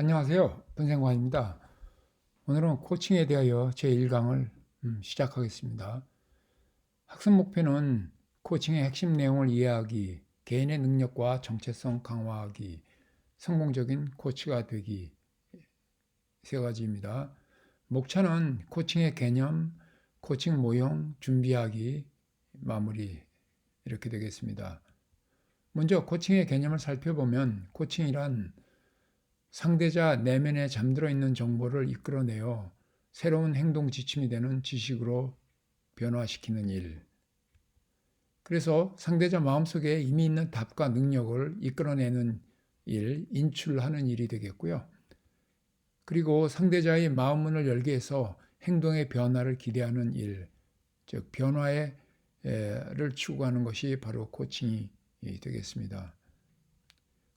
안녕하세요. 분생관입니다. 오늘은 코칭에 대하여 제1강을 음, 시작하겠습니다. 학습 목표는 코칭의 핵심 내용을 이해하기, 개인의 능력과 정체성 강화하기, 성공적인 코치가 되기 세 가지입니다. 목차는 코칭의 개념, 코칭 모형, 준비하기, 마무리 이렇게 되겠습니다. 먼저 코칭의 개념을 살펴보면 코칭이란 상대자 내면에 잠들어 있는 정보를 이끌어내어 새로운 행동 지침이 되는 지식으로 변화시키는 일. 그래서 상대자 마음속에 이미 있는 답과 능력을 이끌어내는 일, 인출하는 일이 되겠고요. 그리고 상대자의 마음문을 열게 해서 행동의 변화를 기대하는 일, 즉 변화를 추구하는 것이 바로 코칭이 되겠습니다.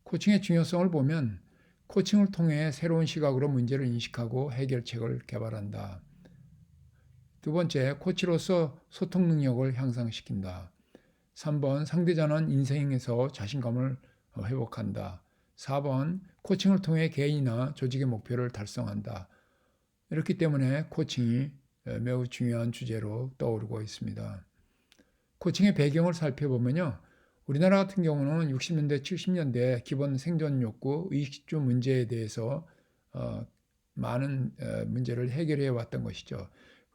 코칭의 중요성을 보면 코칭을 통해 새로운 시각으로 문제를 인식하고 해결책을 개발한다. 두 번째, 코치로서 소통 능력을 향상시킨다. 3번, 상대자는 인생에서 자신감을 회복한다. 4번, 코칭을 통해 개인이나 조직의 목표를 달성한다. 이렇기 때문에 코칭이 매우 중요한 주제로 떠오르고 있습니다. 코칭의 배경을 살펴보면요. 우리나라 같은 경우는 60년대, 70년대 기본 생존 욕구, 의식주 문제에 대해서 어, 많은 어, 문제를 해결해 왔던 것이죠.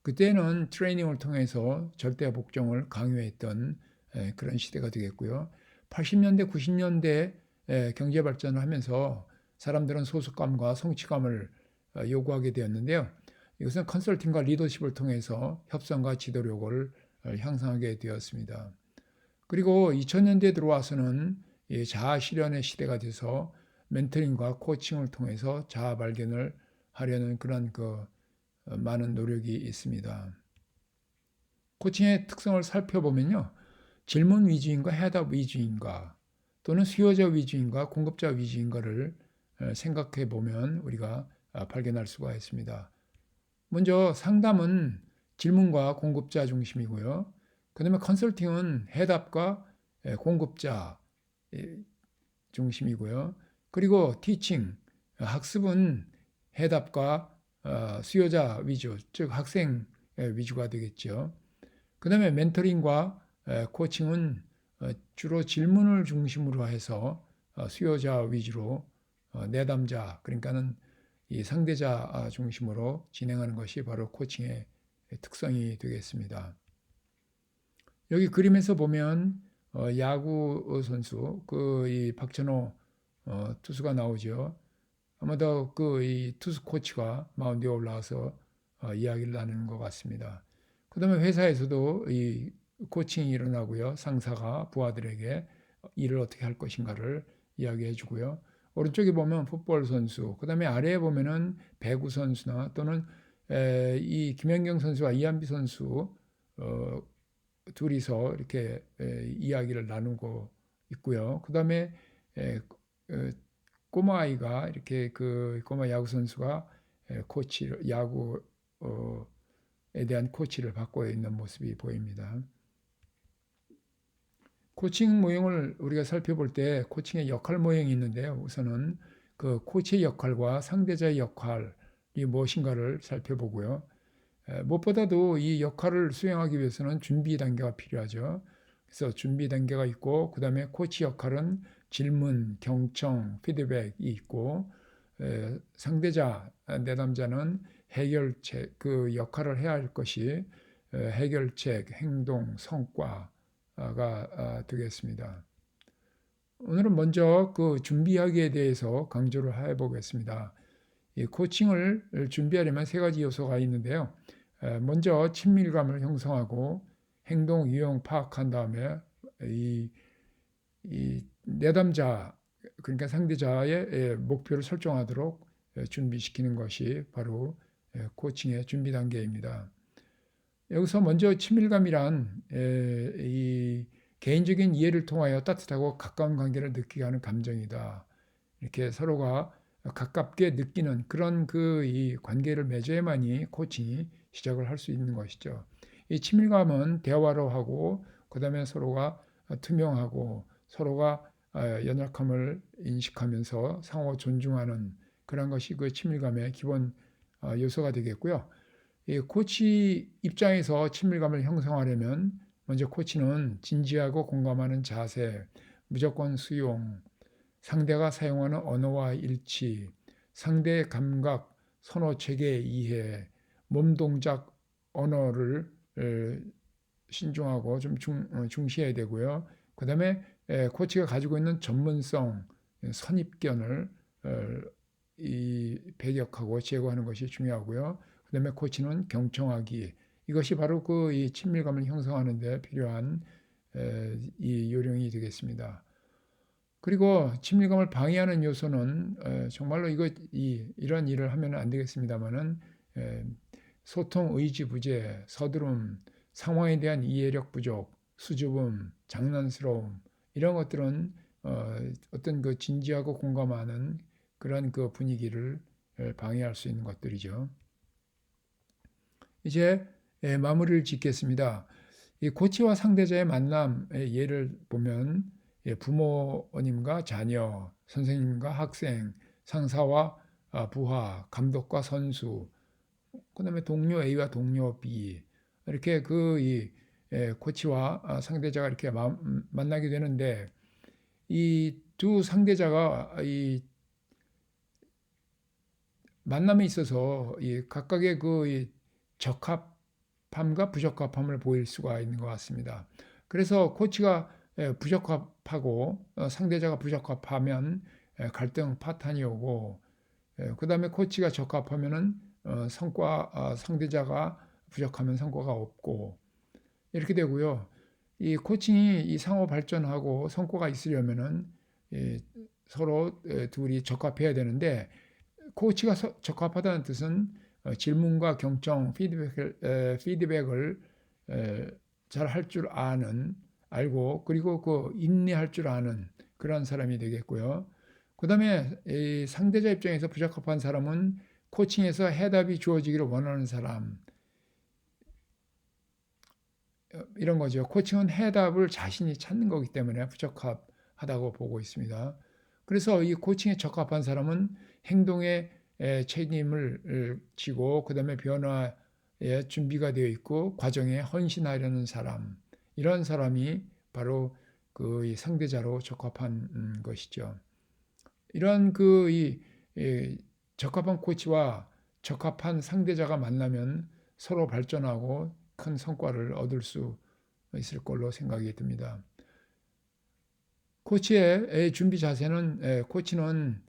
그때는 트레이닝을 통해서 절대 복종을 강요했던 에, 그런 시대가 되겠고요. 80년대, 90년대 에, 경제 발전을 하면서 사람들은 소속감과 성취감을 어, 요구하게 되었는데요. 이것은 컨설팅과 리더십을 통해서 협상과 지도력을 어, 향상하게 되었습니다. 그리고 2000년대에 들어와서는 자아 실현의 시대가 돼서 멘토링과 코칭을 통해서 자아 발견을 하려는 그런 그 어, 많은 노력이 있습니다. 코칭의 특성을 살펴보면요. 질문 위주인가 해답 위주인가 또는 수요자 위주인가 공급자 위주인가를 어, 생각해 보면 우리가 아, 발견할 수가 있습니다. 먼저 상담은 질문과 공급자 중심이고요. 그 다음에 컨설팅은 해답과 예, 공급자 예, 중심이고요. 그리고 티칭, 학습은 해답과 어, 수요자 위주, 즉 학생 위주가 되겠죠. 그 다음에 멘토링과 코칭은 어, 주로 질문을 중심으로 해서 어, 수요자 위주로 내담자, 그러니까는 이 상대자 아, 중심으로 진행하는 것이 바로 코칭의 특성이 되겠습니다. 여기 그림에서 보면 어, 야구 선수 그 이 박찬호 어, 투수가 나오죠. 아마도 그 이 투수 코치가 마운드에 올라와서 어, 이야기를 나누는 것 같습니다. 그다음에 회사에서도 이 코칭이 일어나고요. 상사가 부하들에게 일을 어떻게 할 것인가를 이야기해 주고요. 오른쪽에 보면 풋볼 선수, 그다음에 아래에 보면은 배구 선수나 또는 에, 이 김연경 선수와 이한비 선수 어, 둘이서 이렇게 이야기를 나누고 있고요. 그 다음에 어, 꼬마 아이가 이렇게 그 꼬마 야구 선수가 코치 야구에 대한 코치를 받고 있는 모습이 보입니다. 코칭 모형을 우리가 살펴볼 때 코칭의 역할 모형이 있는데요. 우선은 그 코치의 역할과 상대자의 역할이 무엇인가를 살펴보고요. 무엇보다도 이 역할을 수행하기 위해서는 준비 단계가 필요하죠. 그래서 준비 단계가 있고 그 다음에 코치 역할은 질문, 경청, 피드백이 있고 상대자, 내담자는 해결책, 그 역할을 해야 할 것이 해결책, 행동, 성과가 아, 되겠습니다. 오늘은 먼저 그 준비하기에 대해서 강조를 해보겠습니다. 이 코칭을 준비하려면 세 가지 요소가 있는데요. 먼저 친밀감을 형성하고 행동 유형 파악한 다음에 이, 이 내담자 그러니까 상대자의 목표를 설정하도록 준비시키는 것이 바로 코칭의 준비 단계입니다. 여기서 먼저 친밀감이란 이 개인적인 이해를 통하여 따뜻하고 가까운 관계를 느끼게 하는 감정이다. 이렇게 서로가 가깝게 느끼는 그런 그 이 관계를 맺어야만이 코칭이 시작을 할 수 있는 것이죠. 이 친밀감은 대화로 하고 그다음에 서로가 투명하고 서로가 어, 연약함을 인식하면서 상호 존중하는 그런 것이 그 친밀감의 기본 어, 요소가 되겠고요. 이 코치 입장에서 친밀감을 형성하려면 먼저 코치는 진지하고 공감하는 자세, 무조건 수용, 상대가 사용하는 언어와 일치, 상대의 감각, 선호 체계 이해, 몸 동작 언어를 에, 신중하고 좀 중, 어, 중시해야 되고요. 그 다음에 코치가 가지고 있는 전문성, 선입견을 어, 이 배격하고 제거하는 것이 중요하고요. 그 다음에 코치는 경청하기. 이것이 바로 그 이 친밀감을 형성하는 데 필요한 에, 이 요령이 되겠습니다. 그리고 친밀감을 방해하는 요소는 에, 정말로 이거 이 이런 일을 하면 안 되겠습니다만은 소통 의지 부재, 서두름, 상황에 대한 이해력 부족, 수줍음, 장난스러움 이런 것들은 어, 어떤 그 진지하고 공감하는 그런 그 분위기를 방해할 수 있는 것들이죠. 이제 예, 마무리를 짓겠습니다. 이 코치와 상대자의 만남의 예를 보면 예, 부모님과 자녀, 선생님과 학생, 상사와 아, 부하, 감독과 선수, 그 다음에 동료 A와 동료 B 이렇게 그이 예, 코치와 아, 상대자가 이렇게 만나게 되는데 이 두 상대자가 이 만남에 있어서 이 각각의 그 적합함과 부적합함을 보일 수가 있는 것 같습니다. 그래서 코치가 예, 부적합하고 어, 상대자가 부적합하면 예, 갈등 파탄이 오고 그 다음에 코치가 적합하면은 어, 성과 아, 상대자가 부족하면 성과가 없고 이렇게 되고요. 이 코칭이 이 상호 발전하고 성과가 있으려면은 서로 둘이 적합해야 되는데 코치가 적합하다는 뜻은 어, 질문과 경청, 피드백을, 피드백을 잘 할 줄 아는 알고 그리고 그 인내할 줄 아는 그런 사람이 되겠고요. 그 다음에 상대자 입장에서 부적합한 사람은 코칭에서 해답이 주어지기를 원하는 사람 어, 이런 거죠. 코칭은 해답을 자신이 찾는 거기 때문에 부적합하다고 보고 있습니다. 그래서 이 코칭에 적합한 사람은 행동에 책임을 지고 그 다음에 변화에 준비가 되어 있고 과정에 헌신하려는 사람 이런 사람이 바로 그 상대자로 적합한 음, 것이죠. 이런 그이 적합한 코치와 적합한 상대자가 만나면 서로 발전하고 큰 성과를 얻을 수 있을 걸로 생각이 듭니다. 코치의 준비 자세는 코치는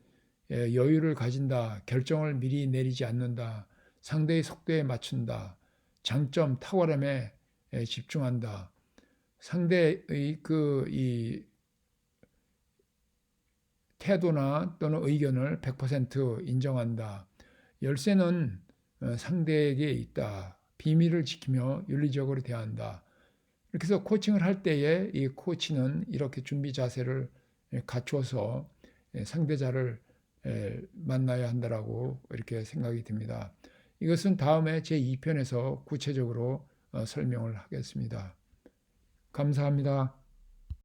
여유를 가진다, 결정을 미리 내리지 않는다, 상대의 속도에 맞춘다, 장점, 탁월함에 집중한다, 상대의 그 이 태도나 또는 의견을 100% 인정한다. 열쇠는 어, 상대에게 있다. 비밀을 지키며 윤리적으로 대한다. 이렇게 해서 코칭을 할 때에 이 코치는 이렇게 준비 자세를 갖추어서 상대자를 만나야 한다라고 이렇게 생각이 듭니다. 이것은 다음에 제 2편에서 구체적으로 어, 설명을 하겠습니다. 감사합니다.